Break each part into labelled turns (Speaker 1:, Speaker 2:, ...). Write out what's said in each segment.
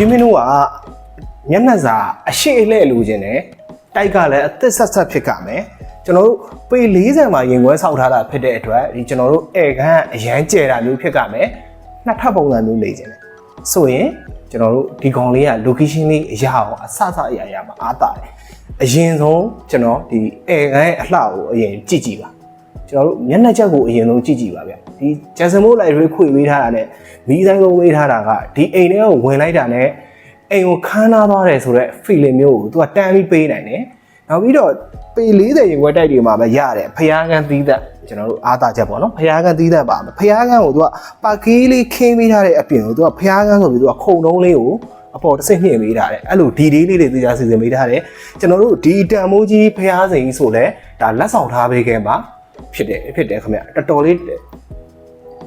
Speaker 1: ချင်းမင်းတို့ကမျက်နှာစာအရှိအလှဲ့လိုချင်တယ်တိုက်ကလည်းအသက်ဆက်ဆက်ဖြစ်ကြမယ်ကျွန်တော်တို့ပေ40မှာရင်ခွဲဆောက်ထားတာဖြစ်တဲ့အတွက်ဒီကျွန်တော်တို့ဧကန်အရန်ကျဲတာမျိုးဖြစ်ကြမယ်နှစ်ထပ်ပုံစံမျိုးနေချင်တယ်ဆိုရင်ကျွန်တော်တို့ဒီကောင်လေးက location လေးအရာအောင်အဆအဆအရာရာမှာအားတာတယ်အရင်ဆုံးကျွန်တော်ဒီဧကန်ရဲ့အလှကိုအရင်ကြည့်ကြည့်ပါ ကျွန်တော်တို့မျက်နှာချက်ကိုအရင်ဆုံးကြည့်ကြည့်ပါဗျဒီဂျက်ဆန်မိုးလိုက်ရွေးခွေပေးထားတာနဲ့မီးဆိုင်ကိုဝေးထားတာကဒီအိမ်ထဲကိုဝင်လိုက်တာနဲ့အိမ်ကိုခန်းနာသွားတယ်ဆိုတော့ feeling မျိုးကိုသူကတန်းပြီးပေးနိုင်တယ်နောက်ပြီးတော့ပေ40ရေခွဲတိုက်တွေမှာပဲရတယ်ဖျားကန်သီးသက်ကျွန်တော်တို့အားသာချက်ပေါ့နော်ဖျားကန်သီးသက်ပါမယ်ဖျားကန်ကိုသူကပါကီးလေးခင်းပေးထားတဲ့အပြင်ကိုသူကဖျားကန်ဆိုပြီးသူကခုံတုံးလေးကိုအပေါ်တစ်စိမ့်မြင့်ပေးထားတယ်အဲ့လိုဒီဒီလေးတွေသိကြစီစဉ်ပေးထားတယ်ကျွန်တော်တို့ဒီတန်မိုးကြီးဖျားစိန်ဆိုလဲဒါလက်ဆောင်ထားပေးခဲ့မှာ ဖြစ်တယ်ဖြစ်တယ်ခင်ဗျတော်တော်လေး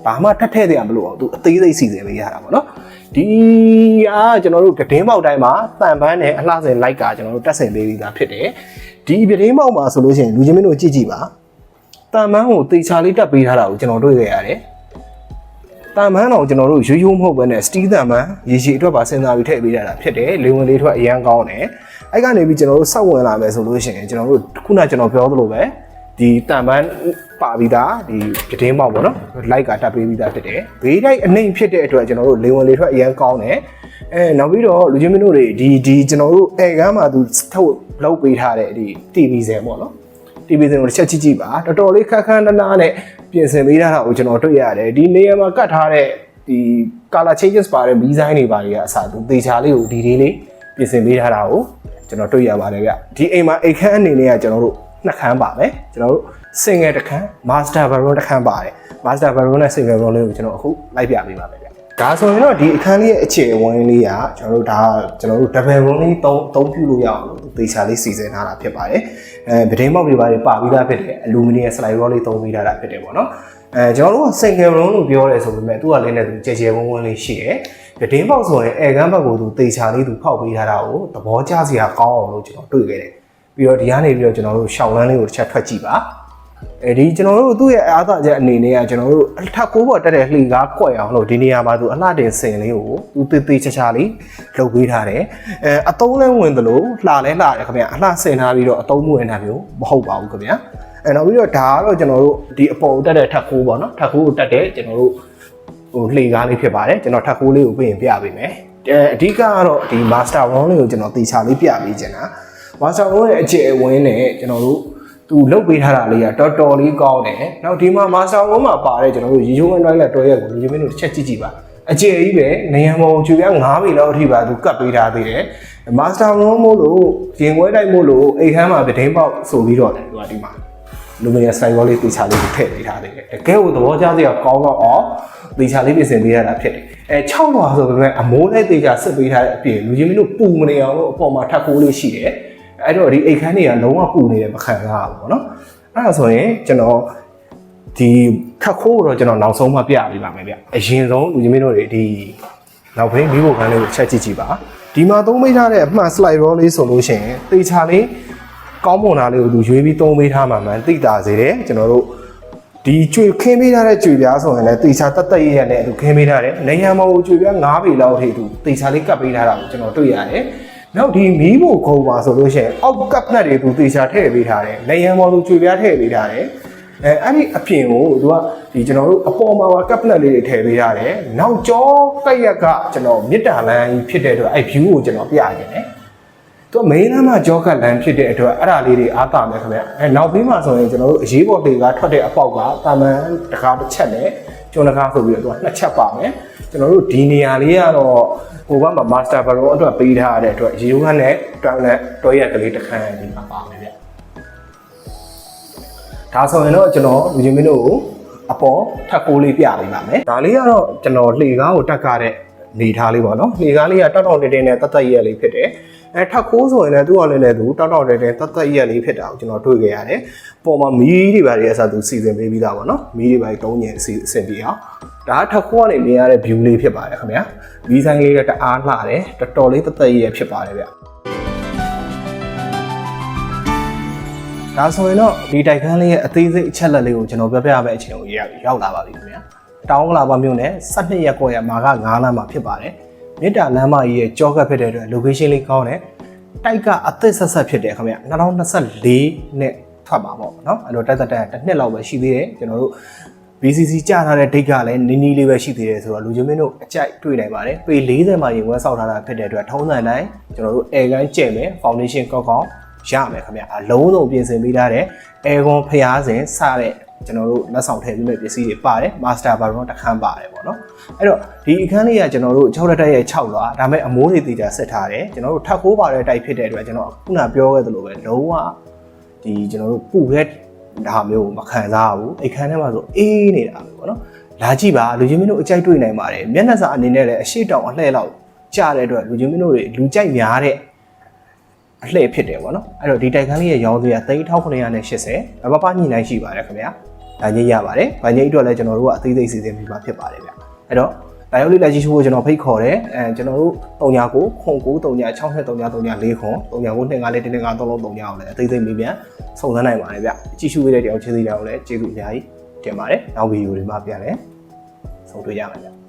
Speaker 1: ဘာမှထက်ထဲ့တယ်မလို့အောင်သူအသေးစိတ်စီစဉ်ပေးရတာပေါ့နော်ဒီအားကျွန်တော်တို့ကတင်းပေါက်တိုင်းမှာတန်ပန်းနဲ့အလှဆင်လိုက်ကကျွန်တော်တို့တက်ဆင်ပေးပြီးသားဖြစ်တယ်ဒီပြတင်းပေါက်မှာဆိုလို့ရှိရင်လူချင်းမင်းတို့ကြည့်ကြည့်ပါတန်ပန်းကိုတေချာလေးတက်ပေးထားတာကိုကျွန်တော်တွေ့ခဲ့ရတယ်တန်ပန်းတော့ကျွန်တော်တို့ရိုးရိုးမဟုတ်ဘဲနဲ့စတီးတန်ပန်းရေရှည်အတွက်ပါစဉ်းစားပြီးထည့်ပေးရတာဖြစ်တယ်လေဝင်လေးထွက်အရန်ကောင်းတယ်အဲ့ကနေပြီးကျွန်တော်တို့စောက်ဝင်လာမယ်ဆိုလို့ရှိရင်ကျွန်တော်တို့ခုနကကျွန်တော်ပြောသလိုပဲ ဒီတန်ပန်းပါပြီးသားဒီပြတင်းပေါက်ပေါ့နော်လိုက်ကတက်ပေးပြီးသားဖြစ်တယ်ဘေးတိုက်အနှိမ်ဖြစ်တဲ့အတွက်ကျွန်တော်တို့လေဝင်လေထွက်အရန်ကောင်းတယ်အဲနောက်ပြီးတော့လူချင်းမင်းတို့တွေဒီဒီကျွန်တော်တို့အဲကမ်းမှာသူထုတ်လောက်ပေးထားတဲ့ဒီ TV စံပေါ့နော် TV စံကိုတစ်ချက်ကြည့်ကြည့်ပါတော်တော်လေးခက်ခန်းနားနားနဲ့ပြင်ဆင်ပေးထားတာကိုကျွန်တော်တွေ့ရတယ်ဒီနေရာမှာကတ်ထားတဲ့ဒီ color changes ပါတဲ့မီးဆိုင်တွေပါတွေကအစားသူသေချာလေးကိုဒီဒီလေးပြင်ဆင်ပေးထားတာကိုကျွန်တော်တွေ့ရပါတယ်ဗျဒီအိမ်မှာအိတ်ခမ်းအနေနဲ့ကကျွန်တော်တို့ နှစ်ခန်းပါမယ်ကျွန်တော်တို့ single တစ်ခန်း master bedroom တစ်ခန်းပါတယ် master bedroom နဲ့ single bedroom လေးကိုကျွန်တော်အခုလိုက်ပြပေးပါမယ်ဗျဒါဆိုရင်တော့ဒီအခန်းလေးရဲ့အခြေအဝန်းလေးကကျွန်တော်တို့ဒါကျွန်တော်တို့ double room လေးသုံးသုံးပြုလို့ရအောင်လို့သေချာလေးစီစဉ်ထားတာဖြစ်ပါတယ်အဲပဒင်းပေါက်တွေပါတွေပါပြီးသားဖြစ်တယ်အလူမီနီယံ slide roll လေးသုံးပြီးထားတာဖြစ်တယ်ပေါ့နော်အဲကျွန်တော်တို့က single room လို့ပြောရဲဆိုပေမဲ့သူကလည်းနဲ့သူကြဲကြဲဝန်းဝန်းလေးရှိတယ်ပဒင်းပေါက်ဆိုရင်အဲကန်းဘက်ကိုသူသေချာလေးသူဖောက်ပေးထားတာကိုသဘောကျစရာကောင်းအောင်လို့ကျွန်တော်တွေ့ခဲ့တယ် ပြီးတော့ဒီကနေပြီးတော့ကျွန်တော်တို့ရှောင်းလန်းလေးကိုတစ်ချက်ထွက်ကြည့်ပါအဲဒီကျွန်တော်တို့သူ့ရဲ့အားသာချက်အနေနဲ့ကကျွန်တော်တို့အထက်ကိုးပေါ်တက်တဲ့လှေကားကွက်အောင်လို့ဒီနေရာမှာသူအလှတင်စင်လေးကိုသူတေးသေးချာချာလေးလုပ်ပေးထားတယ်အဲအတုံးလဲဝင်သလိုလှလဲလှတယ်ခင်ဗျာအလှစင်ထားပြီးတော့အတုံးမဝင်တာမျိုးမဟုတ်ပါဘူးခင်ဗျာအဲနောက်ပြီးတော့ဒါကတော့ကျွန်တော်တို့ဒီအပေါ်တက်တဲ့ထက်ကိုးပေါ့နော်ထက်ကိုးကိုတက်တဲ့ကျွန်တော်တို့ဟိုလှေကားလေးဖြစ်ပါတယ်ကျွန်တော်ထက်ကိုးလေးကိုပြင်ပြပေးမယ်အဲအဓိကကတော့ဒီ master round လေးကိုကျွန်တော်တေချာလေးပြပေးချင်တာ master round ရဲ့အခြေအဝင်းနဲ့ကျွန်တော်တို့သူလုတ်ပေးထားတာလေးကတော်တော်လေးကောင်းတယ်။နောက်ဒီမှာမာစတာဝန်းမှာပါတဲ့ကျွန်တော်တို့ရေချိုးဝန်းတိုင်းလက်တော်ရက်ကိုလူချင်းမင်းတို့တစ်ချက်ကြည့်ကြည့်ပါ။အကျယ်ကြီးပဲနေရံပုံချူပြ9ပေလောက်အထိပါသူကတ်ပေးထားသေးတယ်။မာစတာဝန်းမို့လို့ရင်ခွဲတိုက်မို့လို့အိတ်ခမ်းမှာပဒင်းပေါက်ဆိုပြီးတော့တယ်သူကဒီမှာလူမီနီယံဆိုင်ဘောလေးတေချာလေးကိုထည့်ပေးထားသေးတယ်။တကယ်ကိုသဘောကျစရာကောင်းတော့အောင်တေချာလေးပြင်ဆင်ပေးရတာဖြစ်တယ်။အဲ6လွာဆိုပေမဲ့အမိုးနဲ့တေချာစစ်ပေးထားတဲ့အပြင်လူချင်းမင်းတို့ပူမနေအောင်လို့အပေါ်မှာထပ်ကိုးလေးရှိတယ်။ အဲ့တော့ဒီအိတ်ခမ်းတွေကလုံးဝပူနေတယ်မခံရဘူးပေါ့နော်အဲ့ဒါဆိုရင်ကျွန်တော်ဒီခက်ခိုးကိုတော့ကျွန်တော်နောက်ဆုံးမှပြပေးပါမယ်ဗျအရင်ဆုံးလူကြီးမင်းတို့တွေဒီနောက်ဘင်းမိဖို့ခန်းလေးကိုချက်ကြည့်ကြည့်ပါဒီမှာသုံးမိထားတဲ့အမှန် slide roll လေးဆိုလို့ရှိရင်တေချာလေးကောင်းမွန်တာလေးကိုသူရွေးပြီးသုံးမိထားမှမှန်သိတာစေတယ်ကျွန်တော်တို့ဒီကျွေခင်းပေးထားတဲ့ကျွေပြားဆိုရင်လည်းတေချာတက်တက်ရရနဲ့သူခင်းပေးထားတယ်နေရံမဟုတ်ကျွေပြား9ပေလောက်ထိသူတေချာလေးကပ်ပေးထားတာကိုကျွန်တော်တွေ့ရတယ် နောက်ဒီမီးဖို့ခုံပါဆိုလို့ရှိရင်အောက်ကပ်နက်တွေသူတေချာထည့်ပေးထားတယ်နေရံမော်သူကျွေပြားထည့်ပေးထားတယ်အဲအဲ့ဒီအပြင်ကိုသူကဒီကျွန်တော်တို့အပေါ်မှာကကပ်နက်လေးတွေထည့်ပေးရတယ်နောက်ကျောတက်ရက်ကကျွန်တော်မြစ်တာလန်းကြီးဖြစ်တဲ့အတွက်အဲ့ view ကိုကျွန်တော်ပြခြင်းတယ်သူက main လမ်းမှာကြောကလန်ဖြစ်တဲ့အတွက်အဲ့ဒါလေးတွေအားတာမယ်ခင်ဗျအဲနောက်ပြီးမှဆိုရင်ကျွန်တော်တို့အရေးပေါ်တွေကထွက်တဲ့အပေါက်ကတာမန်တကားတစ်ချက်နဲ့ ကျွန်းတကားဆိုပြီးတော့သူကနှစ်ချက်ပါမယ်ကျွန်တော်တို့ဒီနေရာလေးကတော့ဟိုဘက်မှာ master baron အတွက်ပေးထားတဲ့အတွက်ရေဝန်းနဲ့တွန်းနဲ့တွဲရက်ကလေးတစ်ခန်းဒီမှာပါမယ်ဗျဒါဆိုရင်တော့ကျွန်တော်လူချင်းမင်းတို့ကိုအပေါ်ထပ်ကိုးလေးပြပေးပါမယ်ဒါလေးကတော့ကျွန်တော်လှေကားကိုတက်ကားတဲ့နေထားလေးပေါ့နော်လှေကားလေးကတောက်တောက်တင်းတင်းနဲ့တတ်တတ်ရက်လေးဖြစ်တယ် အဲထပ်ကိုးဆိုရင်လည်းသူ့ကလည်းလည်းသူတောက်တောက်တင်းတင်းတတ်တတ်ရက်လေးဖြစ်တာကိုကျွန်တော်တွေ့ခဲ့ရတယ်ပေါ်မှာမီးတွေပါတွေအစားသူစီစဉ်ပေးပြီးသားပေါ့နော်မီးတွေပါတုံးညင်အစီအစဉ်ပြအောင်ဒါကထပ်ကိုးကနေမြင်ရတဲ့ view လေးဖြစ်ပါတယ်ခင်ဗျာမီးဆိုင်လေးကတအားလှတယ်တော်တော်လေးတတ်တတ်ရက်ဖြစ်ပါတယ်ဗျဒါဆိုရင်တော့ဒီတိုက်ခန်းလေးရဲ့အသေးစိတ်အချက်လက်လေးကိုကျွန်တော်ပြောပြရမယ့်အချိန်ကိုရောက်ရောက်လာပါပြီခင်ဗျာတောင်းကလာပါမြို့နယ်12ရက်ကွက်ရမှာက9လမ်းမှာဖြစ်ပါတယ် မေတ္တာလမ်းမကြီးရဲ့ကြောကပ်ဖြစ်တဲ့အတွက် location လေးကောင်းတယ်တိုက်ကအသစ်ဆက်ဆက်ဖြစ်တယ်ခင်ဗျ2024နဲ့ထွက်ပါပေါ့နော်အဲ့တော့တက်တက်တက်တစ်နှစ်လောက်ပဲရှိသေးတယ်ကျွန်တော်တို့ BCC ကြာထားတဲ့ date ကလည်းနီးနီးလေးပဲရှိသေးတယ်ဆိုတော့လူချင်းမင်းတို့အကြိုက်တွေ့နိုင်ပါတယ်ပေ40မှာရင်ဝဲဆောက်ထားတာဖြစ်တဲ့အတွက်ထုံးစံတိုင်းကျွန်တော်တို့ air gun ကျဲ့မယ် foundation ကောက်ကောက်ရမယ်ခင်ဗျအလုံးစုံပြင်ဆင်ပေးထားတဲ့ air gun ဖျားစဉ်စတဲ့ ကျွန်တော်တို့လက်ဆောင်ထည့်ပေးမဲ့ပစ္စည်းတွေပါတယ် master baron တစ်ခန်းပါတယ်ပေါ့နော်အဲ့တော့ဒီအခန်းလေးကကျွန်တော်တို့6တက်ရဲ့6လွာဒါပေမဲ့အမိုးတွေတည်တာဆက်ထားတယ်ကျွန်တော်တို့ထပ်ခိုးပါတဲ့တိုက်ဖြစ်တဲ့အတွက်ကျွန်တော်ခုနပြောခဲ့သလိုပဲလုံးဝဒီကျွန်တော်တို့ပူတဲ့ဒါမျိုးမခံစားဘူးအခန်းထဲမှာဆိုအေးနေတာပဲပေါ့နော်လာကြည့်ပါလူချင်းမင်းတို့အကြိုက်တွေ့နိုင်ပါတယ်မျက်နှာစာအနေနဲ့လည်းအရှိတောင်အလှဲ့လောက်ကြားတဲ့အတွက်လူချင်းမင်းတို့တွေလူကြိုက်များတဲ့အလှည့်ဖြစ်တယ်ပေါ့နော်အဲ့တော့ဒီတိုက်ခန်းလေးရဲ့ရောင်းစရာ3980ဘဘပညှိနှိုင်းရှိပါတယ်ခင်ဗျာ ဒါညိရပါတယ်ဗာညိအတွက်လည်းကျွန်တော်တို့ကအသေးသေးစီစဉ်ပြီးမှဖြစ်ပါတယ်ဗျအဲ့တော့လာရောက်လေးလာကြည့်ရှုဖို့ကျွန်တော်ဖိတ်ခေါ်တယ်အဲကျွန်တော်တို့39ကိုခွန်9 39 6 2 39 39 4ခွန်39ကို2 5 4 1 5 3 3 39ကိုလည်းအသေးသေးမေးပြန်စုံစမ်းနိုင်ပါတယ်ဗျကြည့်ရှုပေးတဲ့တယောက်ချင်းစီတောင်လည်းကျေးဇူးအများကြီးတင်ပါတယ်နောက်ဗီဒီယိုတွေမှာပြန်လဲဆုံတွေ့ကြပါမယ်ဗျ